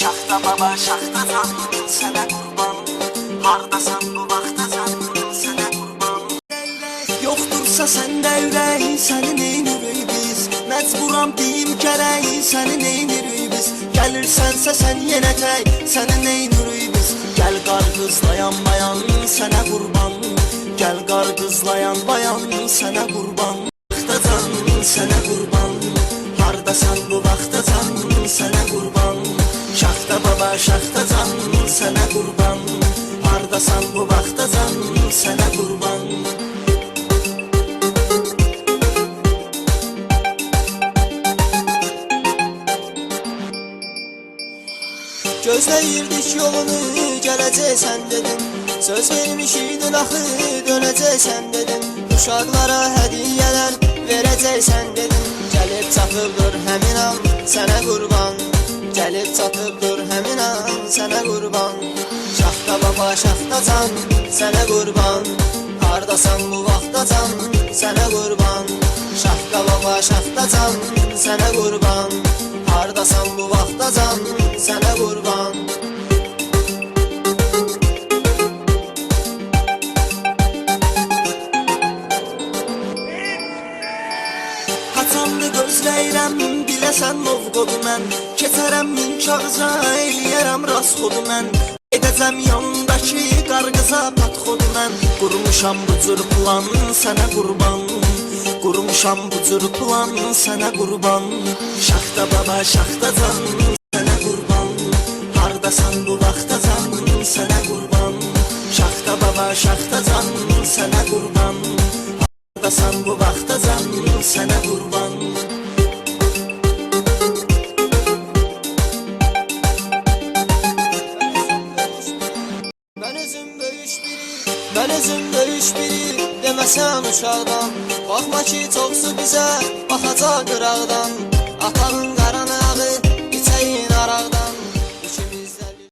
Şaxta baba, şaxta can, sənə qurban Hardasan bu vaxta can, sənə qurban Yoxdursa səndə ürək, səni neynirik biz? Məcburam deyim gərək, səni neynirik biz? Gəlirsənsə sən yenə tək, səni neynirik biz? Gəl qar qızlayan bayan, sənə qurban Gəl qar qızlayan bayan, sənə qurban Şaxta baba, şaxtacan, sənə qurban Hardasan bu vaxtacan, sənə qurban Gözləyirdik yolunu gələcəksən dedim Söz vermişidin axı dönəcəksən dedim Uşaqlara hədiyyələr verəcəksən dedim Gəlib çatıbdır həmin an sənə qurban Gəlib çatıbdır həmin an sənə qurban Şaxta baba şaxta can sənə qurban Hardasan bu vaxta can sənə qurban Şaxta baba şaxta can sənə qurban Hardasan bu vaxta can Gözləyirəm, biləsən novqodu mən. Keçərəm min kağıza, eləyərəm rastxodu mən. Edəcəm yanındakı qarqıza patxodu mən. Qurmuşam bu cür plan, sənə qurban. Qurmuşam bu cür plan, sənə qurban. Şaxta baba, şaxta can, sənə qurban. Hardasan bu vaxta can, sənə qurban. Şaxta baba, şaxta can, sənə qurban. Hardasan bu vaxta can, sənə qurban mən özüm böyük biri Deməsən uşaqdan Baxma ki çoxsu bizə baxacaq qıraqdan